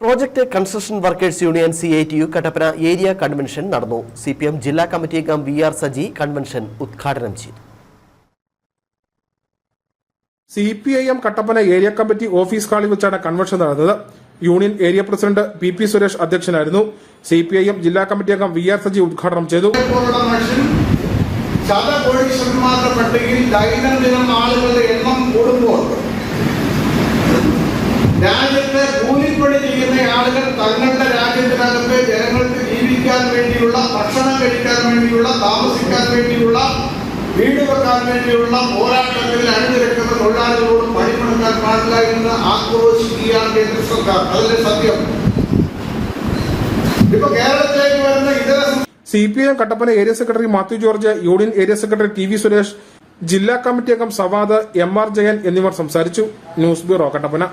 Project construction workers union C I T U Kattappana area convention നടന്നു. C P M ജില്ലാ committee അംഗം V R Saji convention ഉദ്ഘാടനം ചെയ്തു. C P I M Kattappana area committee office ഹാളിൽ വെച്ചാണ് convention നടന്നത്. Union area president P P Suresh അധ്യക്ഷനായിരുന്നു. C P I M ജില്ലാ കമ്മിറ്റി അംഗം വി ആർ സജി ഉദ്ഘാടനം ചെയ്തു. ശതകോടീശ്വരന്മാരുടെ പട്ടികയിൽ ദൈനംദിനം ആളുകളുടെ തങ്ങളുടെ രാജ്യത്തിനകത്ത് ജനങ്ങൾക്ക് ജീവിക്കാൻ വേണ്ടിയുള്ള ഭക്ഷണം കഴിക്കാൻ വേണ്ടിയുള്ള താമസിക്കാൻ വേണ്ടിയുള്ള വീട് വെക്കാൻ വേണ്ടിയുള്ള പോരാട്ടത്തിൽ അണിനിരക്കുന്ന തൊഴിലാളികളോട് പണിമുടക്കാൻ പാടില്ല എന്ന് ആക്രോശിക്കുകയാണ് കേന്ദ്ര സർക്കാർ. അതിന്റെ സത്യം? ഇപ്പൊ കേരളത്തിലേക്ക് വരുന്ന ഇതര C P I Kattappana area secretary Mathew George union area secretary T V Suresh ജില്ലാ കമ്മിറ്റി അംഗം സവാദ് എം ആർ ജയൻ എന്നിവർ സംസാരിച്ചു. News bureau Kattappana.